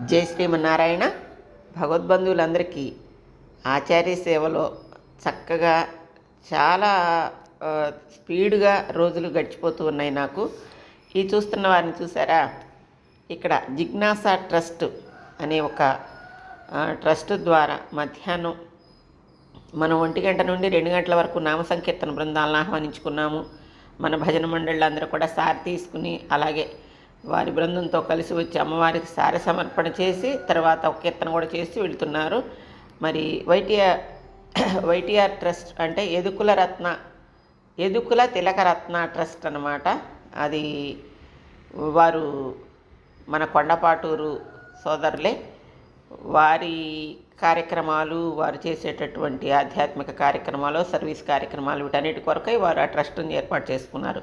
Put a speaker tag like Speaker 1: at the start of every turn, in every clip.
Speaker 1: జై శ్రీమన్నారాయణ. భగవద్బంధువులందరికీ ఆచార్య సేవలో చక్కగా చాలా స్పీడ్గా రోజులు గడిచిపోతూ ఉన్నాయి నాకు. ఈ చూస్తున్న వారిని చూసారా? ఇక్కడ జిజ్ఞాసా ట్రస్ట్ అనే ఒక ట్రస్ట్ ద్వారా మధ్యాహ్నం మనం ఒంటి గంట నుండి రెండు గంటల వరకు నామ సంకీర్తన బృందాలను ఆహ్వానించుకున్నాము. మన భజన మండళ్ళందరూ కూడా సారి తీసుకుని అలాగే వారి బృందంతో కలిసి వచ్చి అమ్మవారికి సార సమర్పణ చేసి తర్వాత ఒక కీర్తన కూడా చేసి వెళ్తున్నారు. మరి వైటీఆర్ వైటీఆర్ ట్రస్ట్ అంటే ఎదుకుల రత్న ఎదుకుల తిలకరత్న ట్రస్ట్ అన్నమాట. అది వారు మన కొండపాటూరు సోదరులే. వారి కార్యక్రమాలు వారు చేసేటటువంటి ఆధ్యాత్మిక కార్యక్రమాలు సర్వీస్ కార్యక్రమాలు వీటన్నిటి కొరకై వారు ఆ ట్రస్ట్ని ఏర్పాటు చేసుకున్నారు.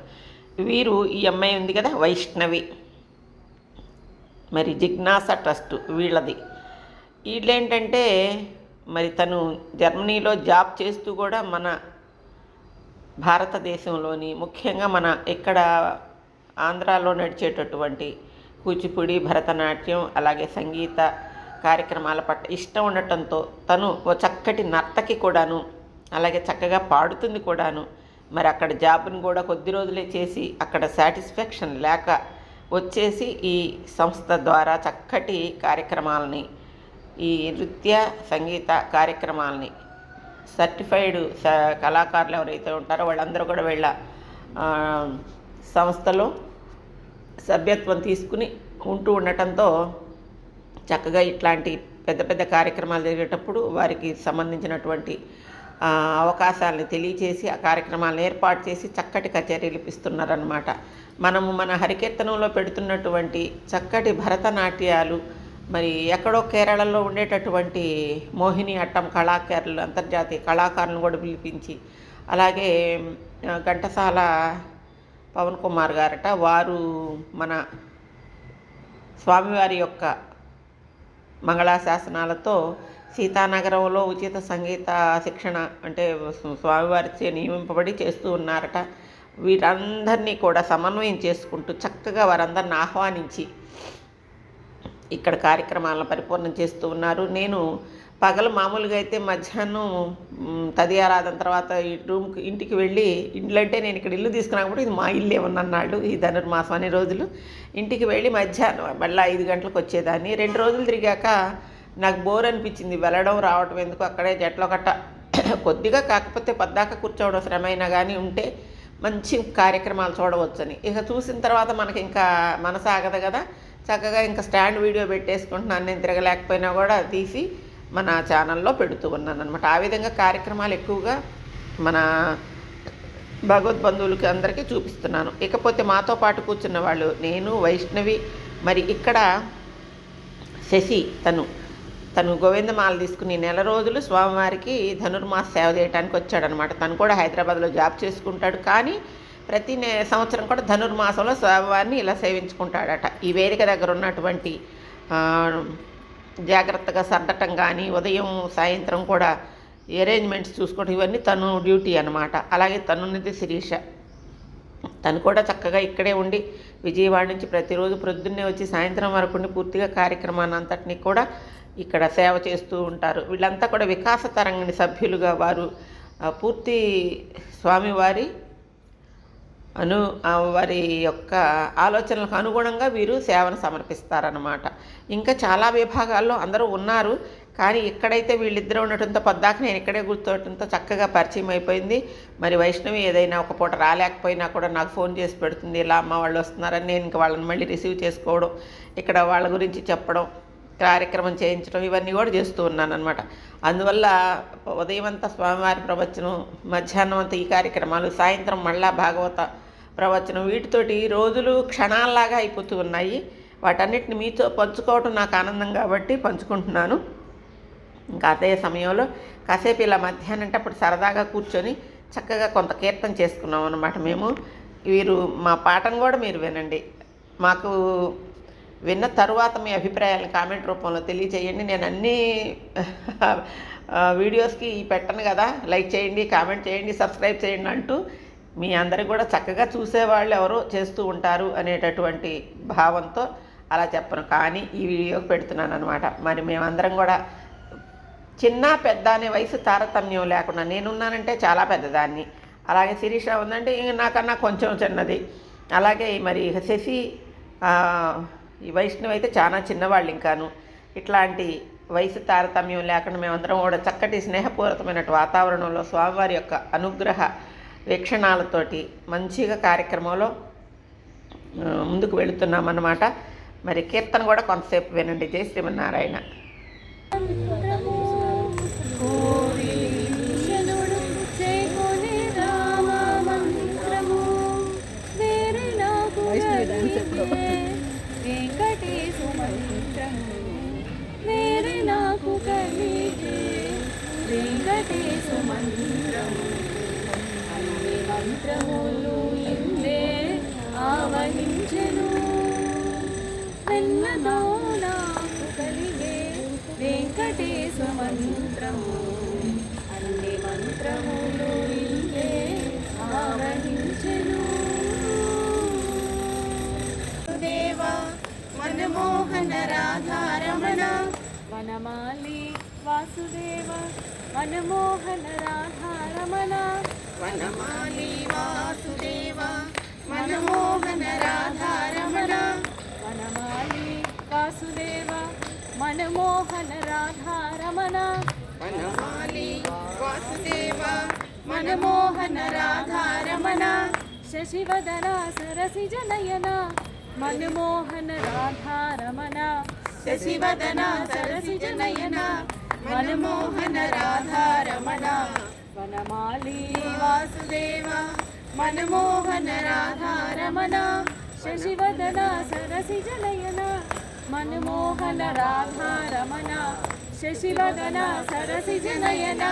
Speaker 1: వీరు ఈ అమ్మాయి ఉంది కదా వైష్ణవి. మరి జిజ్ఞాస ట్రస్ట్ వీళ్ళది. వీళ్ళేంటంటే మరి తను జర్మనీలో జాబ్ చేస్తూ కూడా మన భారతదేశంలోని ముఖ్యంగా మన ఇక్కడ ఆంధ్రాలో నడిచేటటువంటి కూచిపూడి భరతనాట్యం అలాగే సంగీత కార్యక్రమాల పట్ల ఇష్టం ఉండటంతో తను ఓ చక్కటి నర్తకి కూడాను అలాగే చక్కగా పాడుతుంది కూడాను. మరి అక్కడ జాబ్ని కూడా కొద్ది రోజులే చేసి అక్కడ సాటిస్ఫాక్షన్ లేక వచ్చేసి ఈ సంస్థ ద్వారా చక్కటి కార్యక్రమాలని ఈ నృత్య సంగీత కార్యక్రమాలని సర్టిఫైడ్ స కళాకారులు ఎవరైతే ఉంటారో వాళ్ళందరూ కూడా వీళ్ళ సంస్థలో సభ్యత్వం తీసుకుని ఉంటూ ఉండటంతో చక్కగా ఇట్లాంటి పెద్ద పెద్ద కార్యక్రమాలు జరిగేటప్పుడు వారికి సంబంధించినటువంటి అవకాశాలను తెలియచేసి ఆ కార్యక్రమాలను ఏర్పాటు చేసి చక్కటి కచేరీలు ఇప్పిస్తున్నారనమాట మనము మన హరికీర్తనంలో పెడుతున్నటువంటి చక్కటి భరతనాట్యాలు మరి ఎక్కడో కేరళలో ఉండేటటువంటి మోహిని అట్టం కళాకారులు అంతర్జాతీయ కళాకారులను కూడా పిలిపించి అలాగే ఘంటసాల పవన్ కుమార్ గారట వారు మన స్వామివారి యొక్క మంగళాశాసనాలతో సీతానగరంలో ఉచిత సంగీత శిక్షణ అంటే స్వామివారిచే నియమింపబడి చేస్తూ ఉన్నారట. వీరందరినీ కూడా సమన్వయం చేసుకుంటూ చక్కగా వారందరిని ఆహ్వానించి ఇక్కడ కార్యక్రమాలను పరిపూర్ణం చేస్తూ ఉన్నారు. నేను పగలు మామూలుగా అయితే మధ్యాహ్నం తదియారాధన తర్వాత రూమ్కి ఇంటికి వెళ్ళి ఇంట్లో అంటే నేను ఇక్కడ ఇల్లు తీసుకున్నప్పుడు ఇది మా ఇల్లు ఏమన్నాడు ఈ ధనుర్మాసం అనే రోజులు. ఇంటికి వెళ్ళి మధ్యాహ్నం మళ్ళీ ఐదు గంటలకు వచ్చేదాన్ని. రెండు రోజులు తిరిగాక నాకు బోర్ అనిపించింది. వెళ్ళడం రావడం ఎందుకు? అక్కడే జట్లో కట్ట. కొద్దిగా కాకపోతే పద్దాక కూర్చోవడం శ్రమ అయినా కానీ ఉంటే మంచి కార్యక్రమాలు చూడవచ్చని. ఇక చూసిన తర్వాత మనకి ఇంకా మనసు ఆగదు కదా. చక్కగా ఇంకా స్టాండ్ వీడియో పెట్టేసుకుంటున్నాను. నేను తిరగలేకపోయినా కూడా తీసి మన ఛానల్లో పెడుతూ ఉన్నాను అనమాట ఆ విధంగా కార్యక్రమాలు ఎక్కువగా మన భగవద్బంధువులకి అందరికీ చూపిస్తున్నాను. ఇకపోతే మాతో పాటు కూర్చున్న వాళ్ళు నేను వైష్ణవి మరి ఇక్కడ శశి తను తను గోవిందమాల తీసుకుని నెల రోజులు స్వామివారికి ధనుర్మాస సేవ చేయడానికి వచ్చాడనమాట. తను కూడా హైదరాబాద్లో జాబ్ చేసుకుంటాడు. కానీ ప్రతి నె సంవత్సరం కూడా ధనుర్మాసంలో స్వామివారిని ఇలా సేవించుకుంటాడట. ఈ వేదిక దగ్గర ఉన్నటువంటి జాగ్రత్తగా సర్దటం కానీ ఉదయం సాయంత్రం కూడా అరేంజ్మెంట్స్ చూసుకోవడం ఇవన్నీ తను డ్యూటీ అనమాట. అలాగే తనున్నది శిరీష. తను కూడా చక్కగా ఇక్కడే ఉండి విజయవాడ నుంచి ప్రతిరోజు ప్రొద్దున్నే వచ్చి సాయంత్రం వరకు ఉండి పూర్తిగా కార్యక్రమాన్ని అంతటిని కూడా ఇక్కడ సేవ చేస్తూ ఉంటారు. వీళ్ళంతా కూడా వికాస తరంగిణి సభ్యులుగా వారు పూర్తి స్వామివారి అను వారి యొక్క ఆలోచనలకు అనుగుణంగా వీరు సేవను సమర్పిస్తారనమాట ఇంకా చాలా విభాగాల్లో అందరూ ఉన్నారు. కానీ ఇక్కడైతే వీళ్ళిద్దరూ ఉండటంతో పద్దాక నేను ఇక్కడే గుర్తుండటంతో చక్కగా పరిచయం అయిపోయింది. మరి వైష్ణవి ఏదైనా ఒక పూట రాలేకపోయినా కూడా నాకు ఫోన్ చేసి పెడుతుంది. ఇలా అమ్మ వాళ్ళు వస్తున్నారని నేను ఇంకా వాళ్ళని మళ్ళీ రిసీవ్ చేసుకోవడం ఇక్కడ వాళ్ళ గురించి చెప్పడం కార్యక్రమం చేయించడం ఇవన్నీ కూడా చేస్తూ ఉన్నాను అనమాట అందువల్ల ఉదయం అంతా స్వామివారి ప్రవచనం మధ్యాహ్నం అంతా ఈ కార్యక్రమాలు సాయంత్రం మళ్ళా భాగవత ప్రవచనం వీటితోటి రోజులు క్షణాల్లాగా అయిపోతూ ఉన్నాయి. వాటన్నిటిని మీతో పంచుకోవటం నాకు ఆనందం కాబట్టి పంచుకుంటున్నాను. ఇంకా అదే సమయంలో కాసేపు ఇలా మధ్యాహ్నం అంటే అప్పుడు సరదాగా కూర్చొని చక్కగా కొంత కీర్తన చేసుకున్నాం అనమాట మేము. వీరు మా పాటను కూడా మీరు వినండి. మాకు విన్న తరువాత మీ అభిప్రాయాలను కామెంట్ రూపంలో తెలియచేయండి. నేను అన్ని వీడియోస్కి పెట్టను కదా. లైక్ చేయండి కామెంట్ చేయండి సబ్స్క్రైబ్ చేయండి అంటూ మీ అందరికి కూడా చక్కగా చూసేవాళ్ళు ఎవరో చేస్తూ ఉంటారు అనేటటువంటి భావంతో అలా చెప్పను. కానీ ఈ వీడియోకి పెడుతున్నాను అనమాట మరి మేమందరం కూడా చిన్న పెద్ద అనే వయసు తారతమ్యం లేకుండా నేనున్నానంటే చాలా పెద్దదాన్ని. అలాగే శిరీష ఉందంటే ఇంక నాకన్నా కొంచెం చిన్నది. అలాగే మరి శశి ఈ వైష్ణవి అయితే చాలా చిన్నవాళ్ళు ఇంకాను. ఇట్లాంటి వయసు తారతమ్యం లేకుండా మేమందరం కూడా చక్కటి స్నేహపూరితమైన వాతావరణంలో స్వామివారి యొక్క అనుగ్రహ వీక్షణాలతోటి మంచిగా కార్యక్రమంలో ముందుకు వెళుతున్నామన్నమాట. మరి కీర్తన కూడా కొంతసేపు వినండి. జై శ్రీమన్నారాయణ.
Speaker 2: వెంకటేశు మంత్రము అన్ని మంత్రములు ఇందే ఆవహించెను వెన్నలో నాకు కలిగే వెంకటేశ మంత్రము అన్ని మంత్రములు ఇందే ఆవహించెను దేవ మనమోహన రాధారమణ వనమాలి వాసుదేవ మనమోహన రాధారమణ
Speaker 1: వనమాలి వాసుదేవ
Speaker 2: మనమోహన రాధారమణ వనమాలి వాసుదేవ మనమోహన రాధారమణ
Speaker 1: వనమాలి వాసుదేవ
Speaker 2: మనమోహన రాధారమణ శశివదన సరసి జనయన మనమోహన రాధారమణ శశివదన సరసి జనయన మనమోహన రాధారమణ వనమాలి వాసుదేవ మనమోహన రాధారమణ శశివదన సరసి జనయన మనమోహన రాధారమణ శశివదన సరసి జనయన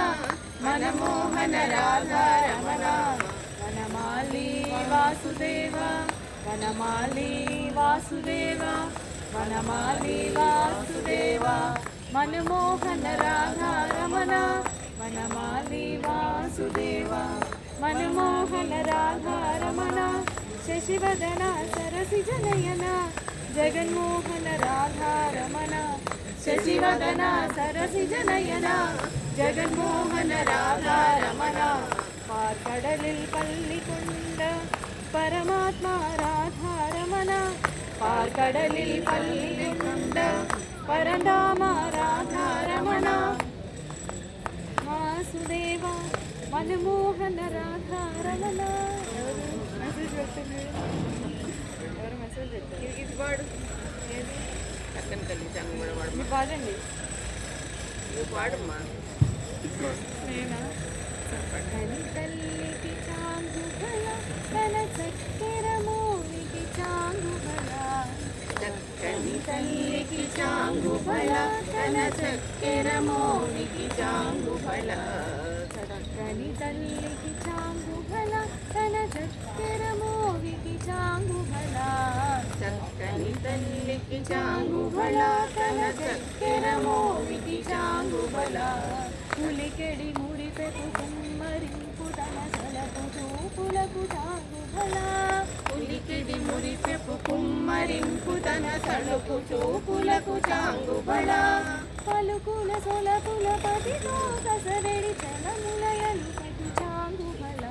Speaker 2: మనమోహన రాధారమణ వనమాలి వాసుదేవ వనమాలి వాసుదేవ వనమాలి వాసుదేవ మనమోహన రాధా రమణ మనమాలి వాసుదేవ. మనమోహన రాధా రమణ శశివదన సరసి జనయన. జగన్మోహన రాధా రమణ శశివదన సరసి జనయన. జగన్మోహన రాధా రమణ పార్కడలిల్ పల్లికొండ పరమాత్మ రాధా రమణ పార్కడలిల్ పల్లికొండ వెంకటరామ రాధారమణ వాసుదేవ మన్మోహన రాధారమణ మెసేజ్ పెట్టండి ఎవరు మెసేజ్ పెట్టారు
Speaker 1: ఇది వాడు ఏది అక్కని కలిచాను కూడా వాడు
Speaker 2: పాడండి
Speaker 1: పాడమ్మా
Speaker 2: నేనా తల్లికి చాంద జాంగు ఫల భల తన చక్కెర మోనికి జాంగు ఫల చక్కని తల్లికి చాంగు ఫల తన చక్కెర మోవికి చాంగు ఫల
Speaker 1: చక్కని తల్లికి
Speaker 2: చాంగు ఫల తన చక్కెర మోవికి చాంగు ఫల పులికెడి ముడిపెకు కుమ్మరింపు తన సలకు చూపులకు చాంగు భల
Speaker 1: ఉలికిడి మురిపెపు కుమ్మరింపు తన సడుపు చూపులకు చాంగు బళ
Speaker 2: పలుకుల సొలపుల పతితో కసరెడి చలములయలు పటి చాంగు భల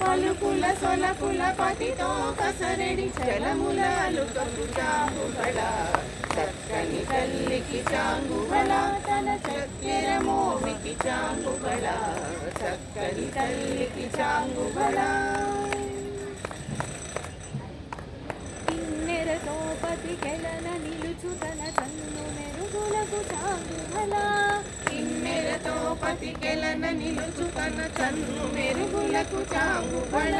Speaker 1: పలుకుల సొలపుల పతితో కసరెడి చలములాలు కపు చాంగు బళ చక్కని తల్లికి చాంగు బళ తన చక్కెర మోమికి చాంగు బళ చక్కని తల్లికి చాంగు బళ
Speaker 2: కిన్నెరతో పతి కెలన నిలుచు తన చన్ను మెరుగులకు చాంగు భల
Speaker 1: కిన్నెరతో పతికెలన నిలుచు తన చన్ను మెరుగులకు చాంగు బళ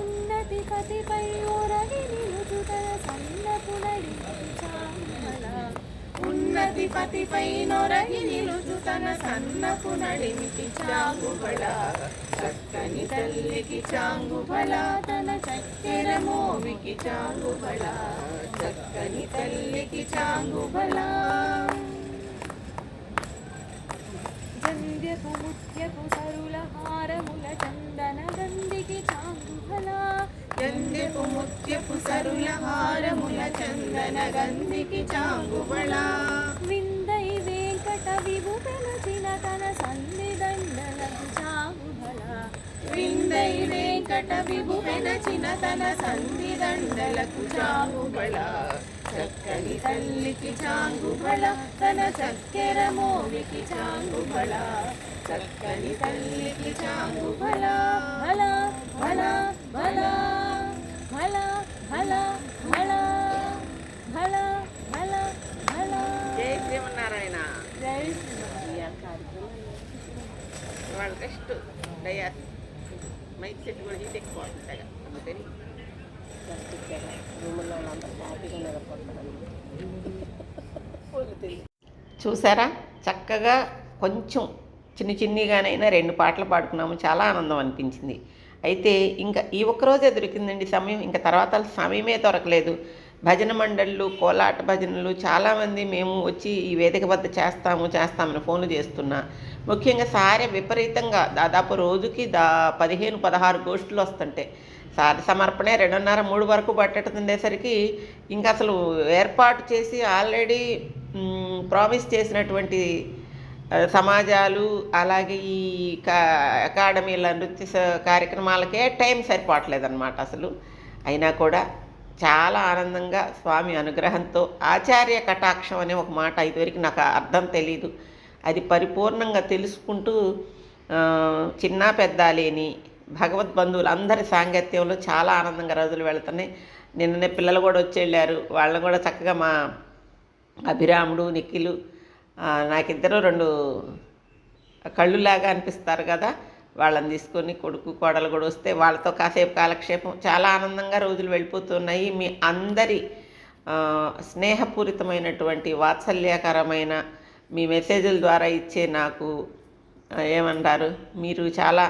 Speaker 2: ఉన్నతి పతిపై ఒరగి నిలుచు తన సన్నపు నడి చాంగు భల
Speaker 1: ఉన్నతి పతిపై నొరగి నిలుచు తన సన్నపు నడిమికి చాంగు బళ చక్కని తల్లికి చాంగు బల తన చక్కెర మోమికి చాంగు బల చక్కని తల్లికి చాంగు బల
Speaker 2: గంధ్యపు ముత్యపు సరుల హారముల చందన గంధికి చాంగు
Speaker 1: బల గంధ్యపు ముత్యపు సరుల హారముల చందన గంధికి చాంగు బల
Speaker 2: విందై వెంకట విభు పెనచిన తన
Speaker 1: వెంకట విభు వెనచిన తన సంధి దండలకు చాంగుబళ. చక్కని తల్లికి చాంగుబళ తన చక్కెర మోవికి చాంగుబళ. చక్కని తల్లికి చాంగుబళ.
Speaker 2: భల భల భల భల భల భల భల భల భల
Speaker 1: జై శ్రీమన్నారాయణ.
Speaker 2: జై శ్రీరామ్.
Speaker 1: వాళ్ళ రెస్ట్ డయాస్ మైక్ సెట్ కూడా హీట్ ఎక్కువ ఉంటాయి అందుకని చూసారా? చక్కగా కొంచెం చిన్ని చిన్నిగానైనా రెండు పాటలు పాడుకున్నాము. చాలా ఆనందం అనిపించింది. అయితే ఇంకా ఈ ఒక్కరోజే దొరికిందండి సమయం. ఇంకా తర్వాత సమయమే దొరకలేదు. భజన మండళ్ళు కోలాట భజనలు చాలామంది మేము వచ్చి ఈ వేదిక వద్ద చేస్తాము చేస్తామని ఫోన్లు చేస్తున్నా. ముఖ్యంగా సారె విపరీతంగా. దాదాపు రోజుకి దా పదిహేను పదహారు గోష్ఠులు వస్తుంటాయి సారి సమర్పణే రెండున్నర మూడు వరకు పట్టేటండేసరికి ఇంకా అసలు ఏర్పాటు చేసి ఆల్రెడీ ప్రామిస్ చేసినటువంటి సమాజాలు అలాగే ఈ కా అకాడమీల నృత్య స- కార్యక్రమాలకే టైం సరిపోవట్లేదన్నమాట అసలు. అయినా కూడా చాలా ఆనందంగా స్వామి అనుగ్రహంతో ఆచార్య కటాక్షం అనే ఒక మాట ఇదివరకు నాకు అర్థం తెలీదు. అది పరిపూర్ణంగా తెలుసుకుంటూ చిన్న పెద్ద లేని భగవద్ బంధువులు అందరి సాంగత్యంలో చాలా ఆనందంగా రోజులు వెళుతున్నాయి. నిన్ననే పిల్లలు కూడా వచ్చి వెళ్ళారు. వాళ్ళని కూడా చక్కగా మా అభిరాముడు నిఖిలు నాకిద్దరు రెండు కళ్ళులాగా అనిపిస్తారు కదా. వాళ్ళని తీసుకొని కొడుకు కోడలు కూడా వస్తే వాళ్ళతో కాసేపు కాలక్షేపం చాలా ఆనందంగా రోజులు వెళ్ళిపోతున్నాయి. మీ అందరి స్నేహపూరితమైనటువంటి వాత్సల్యకరమైన మీ మెసేజ్ల ద్వారా ఇచ్చే నాకు ఏమంటారు మీరు చాలా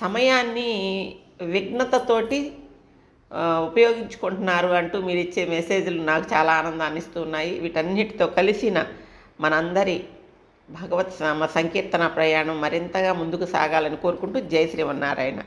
Speaker 1: సమయాన్ని విఘ్నతతోటి ఉపయోగించుకుంటున్నారు అంటూ మీరు ఇచ్చే మెసేజ్లు నాకు చాలా ఆనందాన్ని ఇస్తున్నాయి వీటన్నిటితో కలిసిన మనందరి భగవత్ సంకీర్తన ప్రయాణం మరింతగా ముందుకు సాగాలని కోరుకుంటూ జై శ్రీమన్నారాయణ.